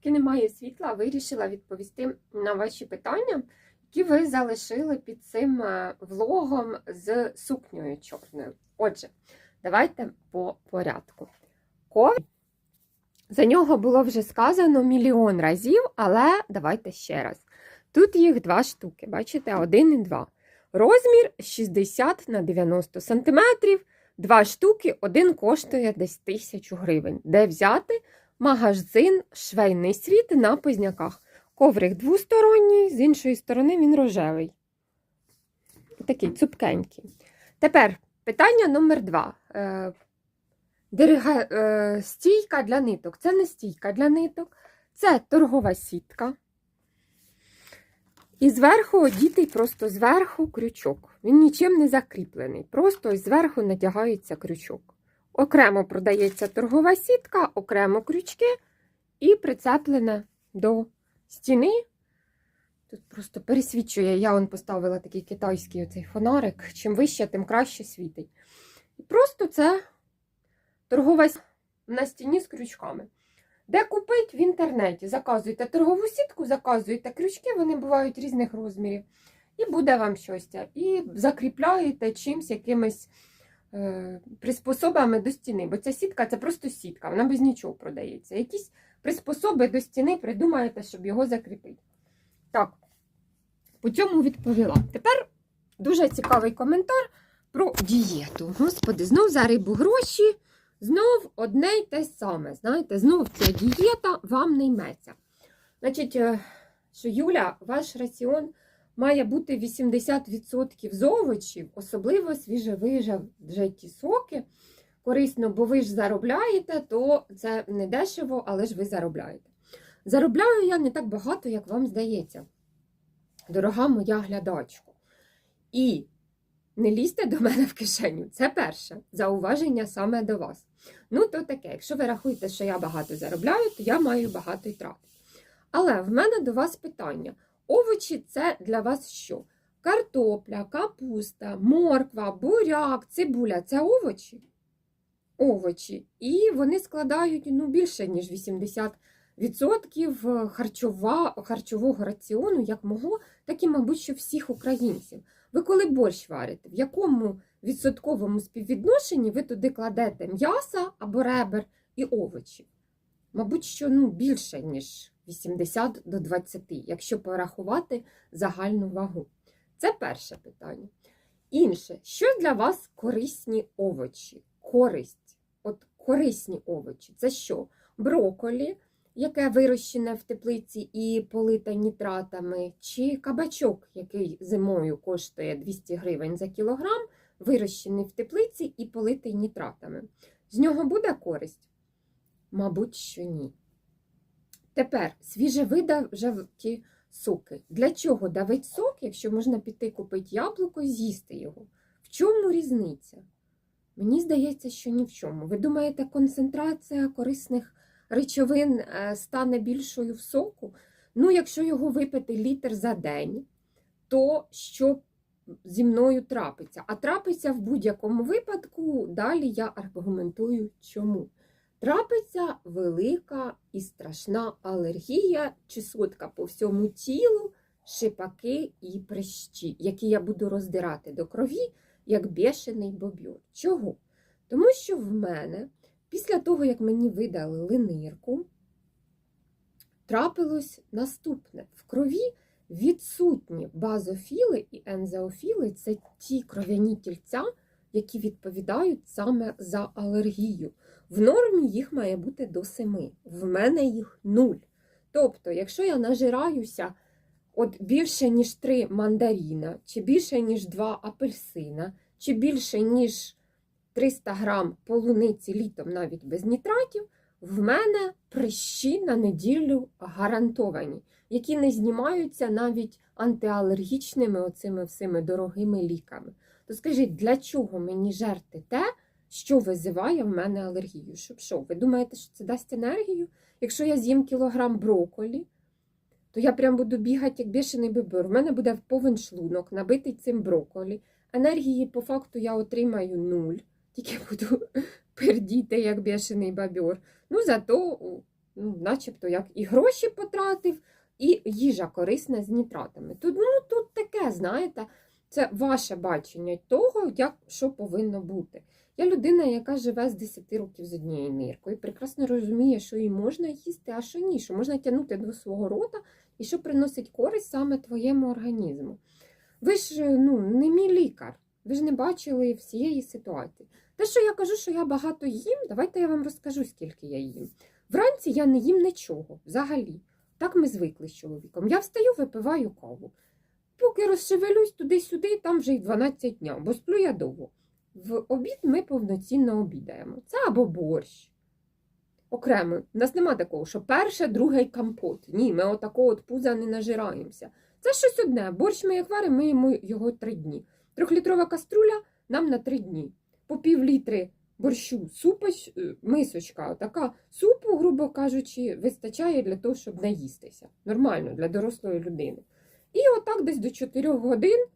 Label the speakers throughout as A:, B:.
A: поки немає світла, вирішила відповісти на ваші питання, які ви залишили під цим е, влогом з сукнею чорною. Отже, давайте по порядку. Коврик, за нього було вже сказано мільйон разів, але давайте ще раз. Тут їх два штуки, бачите, один і два. Розмір 60 на 90 см. Два штуки, один коштує десь тисячу гривень. Де взяти? Магазин швейний світ на Позняках. Коврик двосторонній, з іншої сторони він рожевий. Такий цупкенький. Тепер питання номер два. Е, е, стійка для ниток. Це не стійка для ниток, це торгова сітка. І зверху одітий просто зверху крючок. Він нічим не закріплений. Просто зверху надягається крючок. Окремо продається торгова сітка, окремо крючки і прицеплене до стіни. Тут просто пересвічує. Я он поставила такий китайський оцей фонарик. Чим вище, тим краще світить. І просто це торгова на стіні з крючками. Де купить в інтернеті? Заказуйте торгову сітку, заказуєте крючки, вони бувають різних розмірів. І буде вам щось. І закріпляєте чимось, якимись приспособами до стіни. Бо ця сітка це просто сітка, вона без нічого продається. Якісь приспособи до стіни придумаєте, щоб його закріпити. Так, по цьому відповіла. Тепер дуже цікавий коментар про дієту. Господи, знов за рибу гроші. Знов одне й те саме. Знаєте, знов ця дієта вам не йметься. Значить, е, що Юля, ваш раціон має бути 80% з овочів, особливо свіжевижаті соки. Корисно, бо ви ж заробляєте, то це не дешево, але ж ви заробляєте. Заробляю я не так багато, як вам здається, дорога моя глядачко. І не лізьте до мене в кишеню. Це перше зауваження саме до вас. Ну, то таке, якщо ви рахуєте, що я багато заробляю, то я маю багато й трати. Але в мене до вас питання: овочі це для вас що? Картопля, капуста, морква, буряк, цибуля це овочі? Овочі. І вони складають ну, більше, ніж 80% харчова, харчового раціону, як мого, так і, мабуть, що всіх українців. Ви коли борщ варите, в якому відсотковому співвідношенні ви туди кладете м'яса або ребер і овочі? Мабуть, що ну, більше, ніж 80 до 20, якщо порахувати загальну вагу. Це перше питання. Інше, що для вас корисні овочі? Користь. От корисні овочі. Це що? Броколі, яке вирощене в теплиці і полите нітратами, чи кабачок, який зимою коштує 200 гривень за кілограм, вирощений в теплиці і политий нітратами. З нього буде користь? Мабуть, що ні. Тепер свіжевидавті соки. Для чого давить сок, якщо можна піти купити яблуко і з'їсти його? В чому різниця? Мені здається, що ні в чому. Ви думаєте, концентрація корисних речовин е, стане більшою в соку? Ну, якщо його випити літр за день, то що зі мною трапиться? А трапиться в будь-якому випадку, далі я аргументую чому. Трапиться велика і страшна алергія, чесотка по всьому тілу, шипаки і прищі, які я буду роздирати до крові, як бешений бобьор. Чого? Тому що в мене, після того, як мені видали линирку, трапилось наступне. В крові відсутні базофіли і ензеофіли це ті кров'яні тільця, які відповідають саме за алергію. В нормі їх має бути до 7. В мене їх 0. Тобто, якщо я нажираюся от більше, ніж 3 мандаріна, чи більше, ніж 2 апельсина, чи більше, ніж 300 грам полуниці літом навіть без нітратів, в мене прищі на неділю гарантовані, які не знімаються навіть антиалергічними оцими всіми дорогими ліками. То скажіть, для чого мені жерти те, що визиває в мене алергію? Щоб що? Ви думаєте, що це дасть енергію? Якщо я з'їм кілограм брокколі, то я прям буду бігати, як бішений бибер. У мене буде повен шлунок, набитий цим брокколі. Енергії, по факту, я отримаю нуль, тільки буду пердіти, як бішений бабьор. Ну, зато ну, начебто як і гроші потратив, і їжа корисна з нітратами. Тут, ну, тут таке, знаєте, це ваше бачення того, як що повинно бути. Я людина, яка живе з 10 років з однією ниркою, прекрасно розуміє, що їй можна їсти, а що ні, що можна тягнути до свого рота і що приносить користь саме твоєму організму. Ви ж ну, не мій лікар, ви ж не бачили всієї ситуації. Те, що я кажу, що я багато їм, давайте я вам розкажу, скільки я їм. Вранці я не їм нічого взагалі. Так ми звикли з чоловіком. Я встаю, випиваю каву. Поки розшевелюсь туди-сюди, там вже й 12 дня, бо сплю я довго. В обід ми повноцінно обідаємо. Це або борщ. Окремо, у нас нема такого, що перше, друге компот. Ні, ми отакого от пуза не нажираємося. Це щось одне. Борщ ми як варимо, ми його три дні. Трьохлітрова каструля нам на три дні. По пів літри борщу, супа, е, мисочка, така супу, грубо кажучи, вистачає для того, щоб наїстися. Нормально для дорослої людини. І отак десь до 4 годин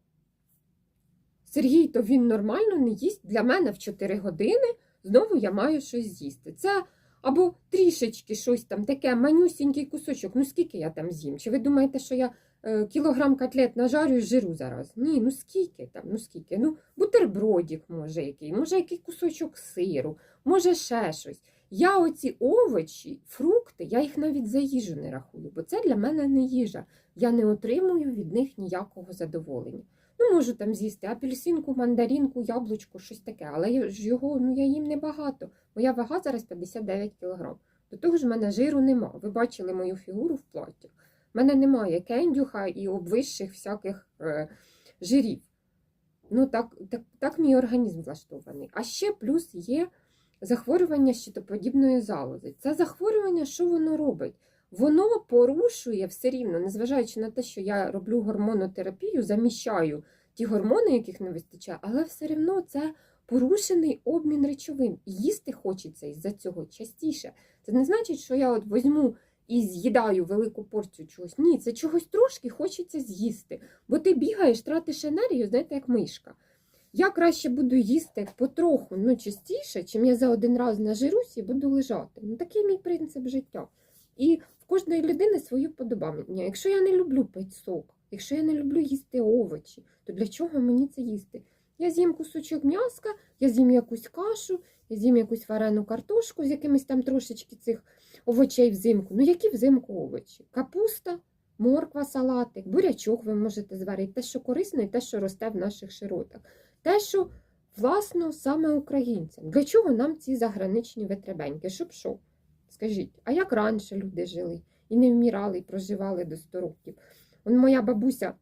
A: Сергій, то він нормально не їсть. Для мене в 4 години знову я маю щось з'їсти. Це або трішечки щось там, таке манюсінький кусочок. Ну скільки я там з'їм? Чи ви думаєте, що я е, кілограм котлет нажарю і жиру зараз? Ні, ну скільки там, ну скільки? Ну, бутербродик, може, який, може, який кусочок сиру, може ще щось. Я оці овочі, фрукти, я їх навіть за їжу не рахую, бо це для мене не їжа. Я не отримую від них ніякого задоволення. Ну, можу там з'їсти апельсинку, мандаринку, яблучко, щось таке, але я ж його ну, я їм небагато. Моя вага зараз 59 кг. До того ж, в мене жиру нема. Ви бачили мою фігуру в платі. У мене немає кендюха і обвищих всяких е, жирів. Ну, так, так, так мій організм влаштований. А ще плюс є захворювання щитоподібної залози. Це захворювання, що воно робить? Воно порушує все рівно, незважаючи на те, що я роблю гормонотерапію, заміщаю ті гормони, яких не вистачає, але все одно це порушений обмін речовин. Їсти хочеться із-за цього частіше. Це не значить, що я от візьму і з'їдаю велику порцію чогось. Ні, це чогось трошки хочеться з'їсти. Бо ти бігаєш, тратиш енергію, знаєте, як мишка. Я краще буду їсти потроху, ну частіше, чим я за один раз нажирусь і буду лежати. Ну, такий мій принцип життя. І в кожної людини свої вподобання. Якщо я не люблю пити сок, якщо я не люблю їсти овочі, то для чого мені це їсти? Я з'їм кусочок м'яска, я з'їм якусь кашу, я з'їм якусь варену картошку з якимись там трошечки цих овочей взимку. Ну, які взимку овочі? Капуста, морква, салатик, бурячок ви можете зварити, те, що корисно, і те, що росте в наших широтах. Те, що, власно, саме українцям. Для чого нам ці заграничні витребеньки? Щоб що? Скажіть, а як раніше люди жили і не вмирали, і проживали до 100 років? Он моя бабуся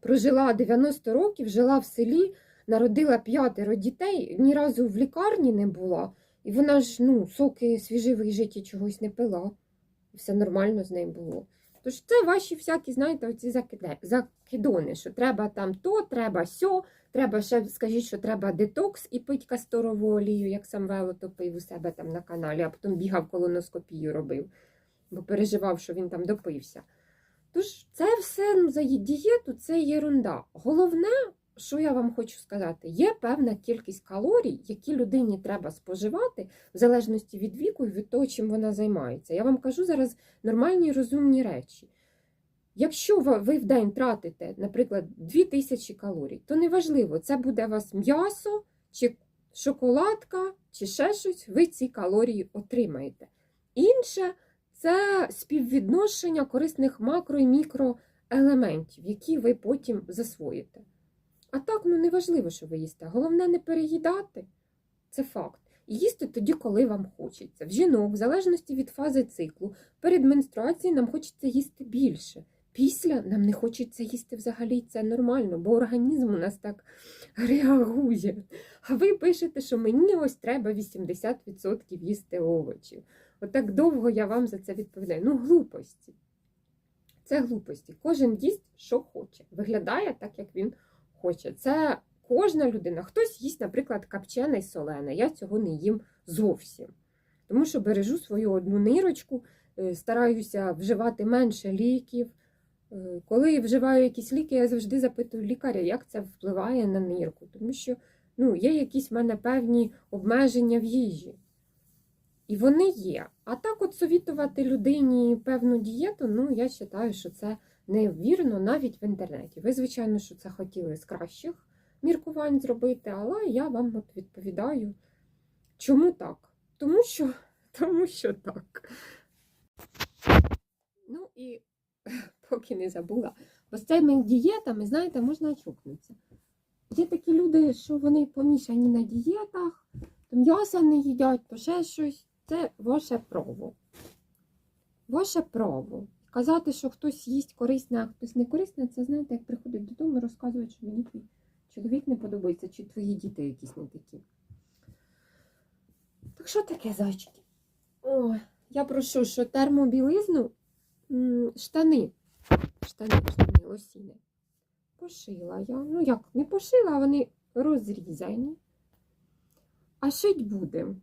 A: прожила 90 років, жила в селі, народила п'ятеро дітей, ні разу в лікарні не була. І вона ж ну, соки свіживих житті чогось не пила. Все нормально з нею було. Тож це ваші всякі, знаєте, оці закидони, що треба там то, треба сьо, треба ще скажіть, що треба детокс і пить касторову олію, як сам Вело то пив у себе там на каналі, а потім бігав колоноскопію робив, бо переживав, що він там допився. Тож це все ну, за дієту це єрунда. Головне, що я вам хочу сказати, є певна кількість калорій, які людині треба споживати в залежності від віку і від того, чим вона займається. Я вам кажу зараз нормальні розумні речі. Якщо ви в день тратите, наприклад, 2000 калорій, то неважливо, це буде у вас м'ясо, чи шоколадка, чи ще щось, ви ці калорії отримаєте. Інше це співвідношення корисних макро і мікроелементів, які ви потім засвоїте. А так, ну неважливо, що ви їсте. Головне не переїдати, це факт. І їсти тоді, коли вам хочеться. В жінок, в залежності від фази циклу, перед менструацією нам хочеться їсти більше. Після нам не хочеться їсти взагалі, це нормально, бо організм у нас так реагує. А ви пишете, що мені ось треба 80% їсти овочів. Отак довго я вам за це відповідаю. Ну, глупості. Це глупості. Кожен їсть, що хоче. Виглядає так, як він хоче. Це кожна людина. Хтось їсть, наприклад, капчене і солене. Я цього не їм зовсім. Тому що бережу свою одну нирочку, е, стараюся вживати менше ліків. Е, Коли вживаю якісь ліки, я завжди запитую лікаря, як це впливає на нирку. Тому що ну, є якісь в мене певні обмеження в їжі. І вони є. А так от совітувати людині певну дієту, ну я вважаю, що це невірно навіть в інтернеті. Ви, звичайно, що це хотіли з кращих міркувань зробити, але я вам от відповідаю, чому так? Тому що, тому що так. Ну і поки не забула, бо з цими дієтами, знаєте, можна чокнутися. Є такі люди, що вони помішані на дієтах, то м'яса не їдять, то ще щось. Це ваше право. Ваше право. Казати, що хтось їсть корисне, а хтось не корисне, це знаєте, як приходить додому і розказують, що мені твій чоловік не подобається, чи твої діти якісь не такі. Так що таке, зайчики? Ой, я прошу, що термобілизну, штани, штани, штани, лосіни. Пошила я. Ну як, не пошила, вони розрізані. А шить будемо.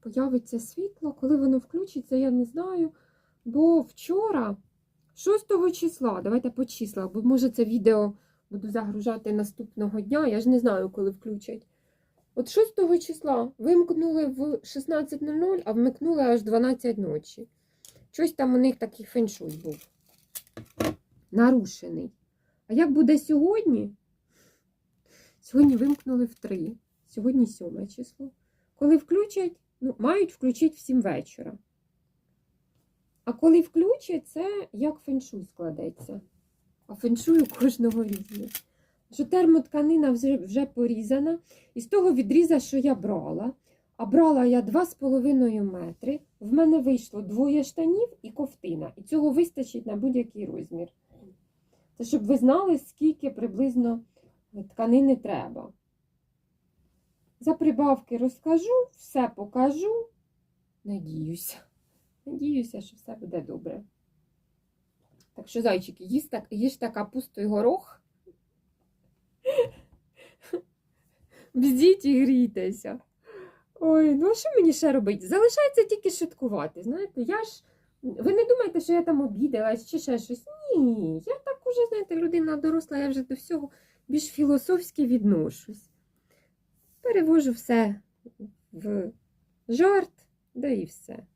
A: Появиться світло, коли воно включиться, я не знаю. Бо вчора, 6 числа, давайте по числах, бо може це відео буду загружати наступного дня, я ж не знаю, коли включать. От 6 числа вимкнули в 16.00, а вмикнули аж 12 ночі. Щось там у них такий феншуй був. Нарушений. А як буде сьогодні? Сьогодні вимкнули в 3. Сьогодні 7 число. Коли включать, ну, мають включити в 7 вечора. А коли включать, це як феншуй складеться. А феншуй у кожного різне. Що термотканина вже, вже порізана. І з того відріза, що я брала. А брала я 2,5 метри. В мене вийшло двоє штанів і ковтина. І цього вистачить на будь-який розмір. Це щоб ви знали, скільки приблизно тканини треба. За прибавки розкажу, все покажу. Надіюся. Надіюся, що все буде добре. Так що, зайчики, їжте, їжте капусту і горох. Бздіть і грійтеся. Ой, ну а що мені ще робити? Залишається тільки шуткувати. Знаєте, я ж. Ви не думаєте, що я там обідалась чи ще щось? Ні, я так уже, знаєте, людина доросла, я вже до всього більш філософськи відношусь. Перевожу все в жарт, да і все.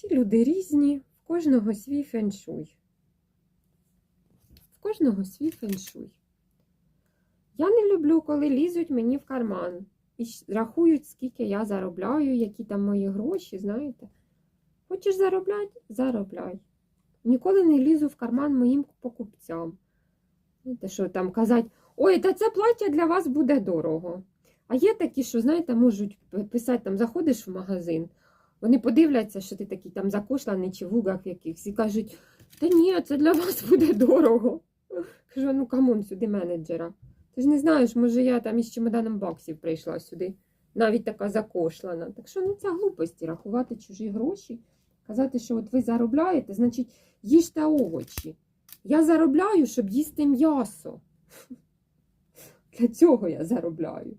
A: Всі люди різні, в кожного свій феншуй. В кожного свій феншуй. Я не люблю, коли лізуть мені в карман і рахують, скільки я заробляю, які там мої гроші, знаєте. Хочеш заробляти? Заробляй. Ніколи не лізу в карман моїм покупцям. Знаєте, що там казати, ой, та це плаття для вас буде дорого. А є такі, що, знаєте, можуть писати, там, заходиш в магазин, вони подивляться, що ти такий там закошланий чи в гугах якихось, і кажуть, та ні, це для вас буде дорого. Кажу, ну камон, сюди менеджера. Ти ж не знаєш, може я там із чемоданом баксів прийшла сюди, навіть така закошлана. Так що ну це глупості рахувати чужі гроші, казати, що от ви заробляєте, значить, їжте овочі. Я заробляю, щоб їсти м'ясо. Для цього я заробляю.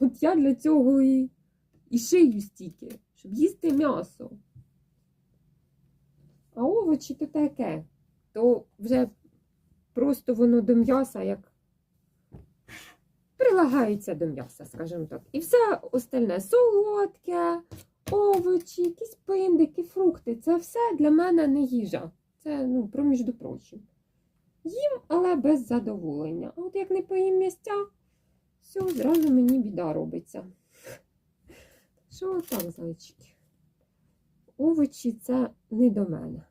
A: От я для цього і, і шию стільки, щоб їсти м'ясо. А овочі то таке, то вже просто воно до м'яса як прилагається до м'яса, скажімо так. І все остальне солодке, овочі, якісь пиндики, фрукти це все для мене не їжа. Це, ну, проміж прочим. Їм, але без задоволення. А от як не поїм місця, все, зразу мені біда робиться. Що так, зайчики? Овочі це не до мене.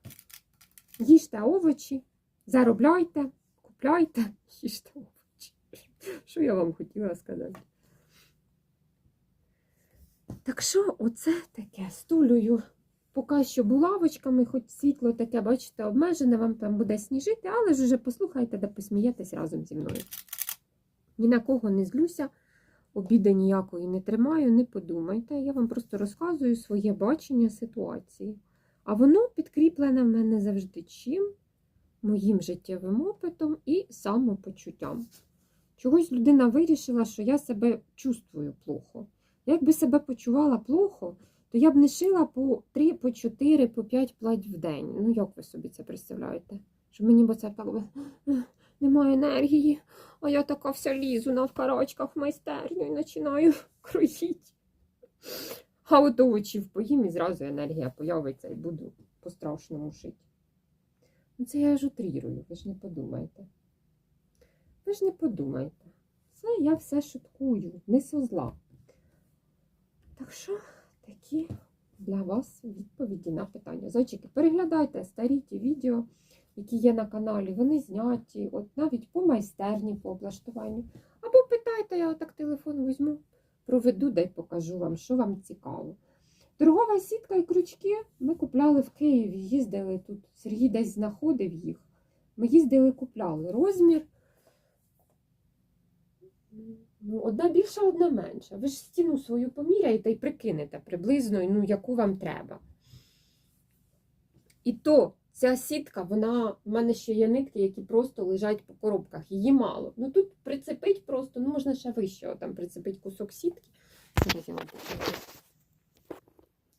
A: Їжте овочі, заробляйте, купляйте, їжте овочі. Що я вам хотіла сказати? Так що, оце таке стулюю. Поки що булавочками, хоч світло таке, бачите, обмежене, вам там буде сніжити, але ж уже послухайте да посмієтесь разом зі мною. Ні на кого не злюся, обіди ніякої не тримаю, не подумайте. Я вам просто розказую своє бачення ситуації. А воно підкріплене в мене завжди чим? Моїм життєвим опитом і самопочуттям. Чогось людина вирішила, що я себе чувствую плохо. Якби себе почувала плохо, то я б не шила по 3, по 4, по 5 плать в день. Ну, як ви собі це представляєте? Що мені бо це так би, немає енергії, а я така вся лізу на вкарачках в майстерню і починаю кроїти. А от овочів поїм і зразу енергія появиться і буду по-страшному шити. Ну це я ж утрірую, ви ж не подумайте. Ви ж не подумайте. Це я все шуткую, не со зла. Так що такі для вас відповіді на питання. Зайчики, переглядайте старі ті відео, які є на каналі. Вони зняті, от навіть по майстерні, по облаштуванню. Або питайте, я отак телефон візьму, проведу да й покажу вам, що вам цікаво. Торгова сітка і крючки ми купляли в Києві, їздили тут. Сергій десь знаходив їх. Ми їздили, купляли. Розмір. Ну, одна більша, одна менша. Ви ж стіну свою поміряєте і прикинете приблизно, ну, яку вам треба. І то ця сітка, вона в мене ще є нитки, які просто лежать по коробках. Її мало. Ну тут прицепить просто, ну можна ще вище, там прицепить кусок сітки. Зараз я вам покажу.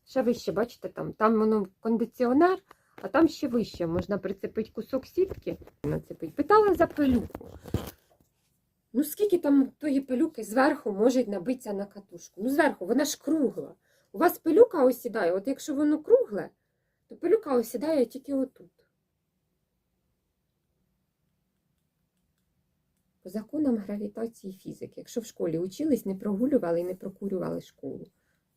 A: Ще вище, бачите, там, там воно кондиціонер, а там ще вище можна прицепити кусок сітки. Нацепить. Питала за пилюку. Ну, скільки там тої пилюки зверху може набитися на катушку? Ну, зверху, вона ж кругла. У вас пилюка осідає, от якщо воно кругле, то пилюка осідає тільки отут. По законам гравітації фізики. Якщо в школі учились, не прогулювали і не прокурювали школу,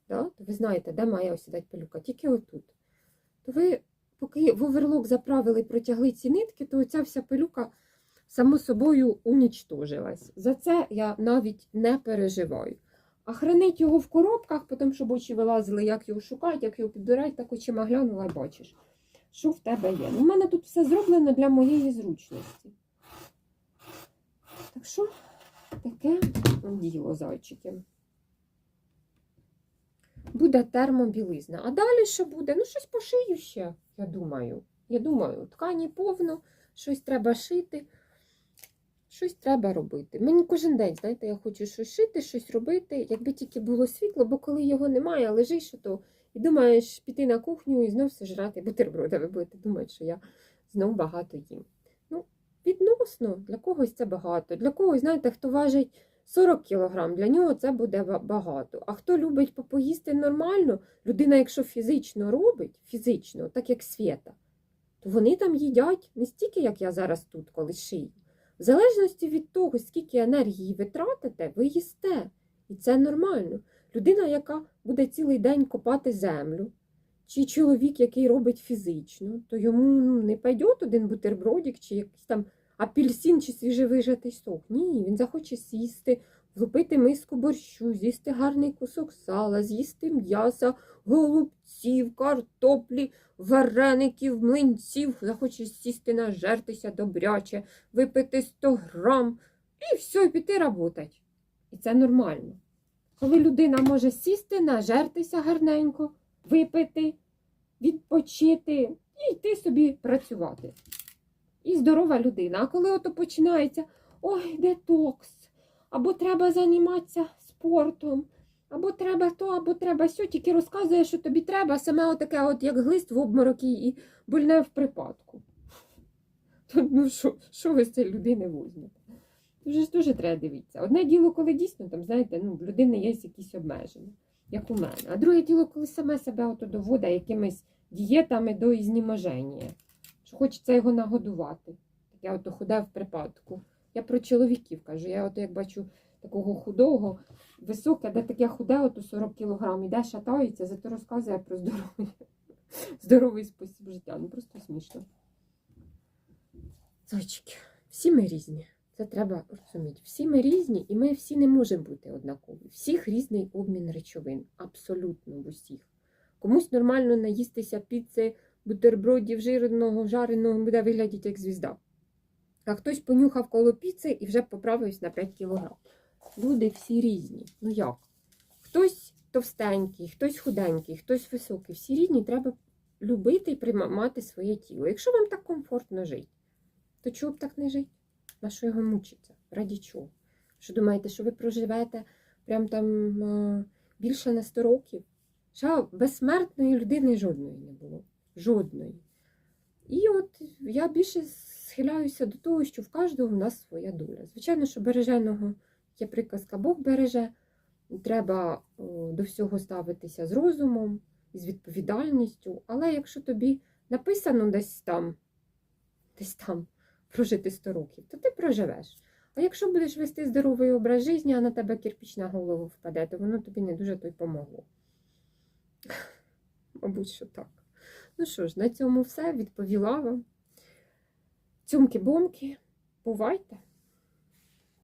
A: да? то ви знаєте, де має осідати пилюка? Тільки отут. То ви, поки в оверлок заправили і протягли ці нитки, то оця вся пилюка само собою унічтожилась. За це я навіть не переживаю. А хранить його в коробках, потім, щоб очі вилазили, як його шукати, як його підбирати, так очима глянула і бачиш, що в тебе є. У мене тут все зроблено для моєї зручності. Так що таке діло, зайчики. Буде термобілизна. А далі що буде? Ну, щось пошию ще, я думаю. Я думаю, ткані повно, щось треба шити. Щось треба робити. Мені кожен день, знаєте, я хочу щось шити, щось робити, якби тільки було світло, бо коли його немає, лежиш то і думаєш піти на кухню і знов все жрати бутерброди. Ви будете що я знов багато їм. Ну, відносно, для когось це багато. Для когось, знаєте, хто важить 40 кг, для нього це буде багато. А хто любить попоїсти нормально, людина, якщо фізично робить, фізично, так як свята, то вони там їдять не стільки, як я зараз тут, коли шию. В залежності від того, скільки енергії ви тратите, ви їсте. І це нормально. Людина, яка буде цілий день копати землю, чи чоловік, який робить фізично, то йому ну, не пойде один бутербродик, чи якийсь там апельсин, чи свіжевижатий сок. Ні, він захоче сісти, влупити миску борщу, з'їсти гарний кусок сала, з'їсти м'яса, голубців, картоплі, вареників, млинців, захоче сісти, нажертися добряче, випити 100 грам і все, і піти працювати. І це нормально. Коли людина може сісти, нажертися гарненько, випити, відпочити і йти собі працювати. І здорова людина. А коли ото починається ой, детокс, або треба займатися спортом, або треба то, або треба сьо, тільки розказує, що тобі треба, саме отаке, от як глист в обморокі і больне в припадку. Ну, що, ви з цієї людини візьмете? Дуже ж дуже треба дивитися. Одне діло, коли дійсно там, знаєте, ну, в людини є якісь обмеження, як у мене. А друге діло, коли саме себе ото доводить якимись дієтами до ізнеможення, що хочеться його нагодувати. Таке ото худе в припадку. Я про чоловіків кажу. Я ото як бачу такого худого, високе, де таке худе, ото 40 кг, іде, шатається, зато розказує про здоров'я. Здоровий спосіб життя. Ну просто смішно. Зайчики, всі ми різні. Це треба розуміти. Всі ми різні, і ми всі не можемо бути однакові. Всіх різний обмін речовин. Абсолютно в усіх. Комусь нормально наїстися піци, бутербродів, жирного, жареного буде виглядати як звізда. А хтось понюхав коло піци і вже поправився на 5 кг. Люди всі різні. Ну як? Хтось товстенький, хтось худенький, хтось високий. Всі різні, треба любити і приймати своє тіло. Якщо вам так комфортно жити, то чого б так не жити? На що його мучиться? Раді чого? Що думаєте, що ви проживете прям там е, більше на 100 років? Що безсмертної людини жодної не було. Жодної. І от я більше схиляюся до того, що в кожного в нас своя доля. Звичайно, що береженого є приказка Бог береже, треба до всього ставитися з розумом, з відповідальністю. Але якщо тобі написано десь там, десь там прожити 100 років, то ти проживеш. А якщо будеш вести здоровий образ життя, а на тебе кирпіч на голову впаде, то воно тобі не дуже то й помогло. Мабуть, що так. Ну що ж, на цьому все. Відповіла вам. Цюмки-бомки, бувайте!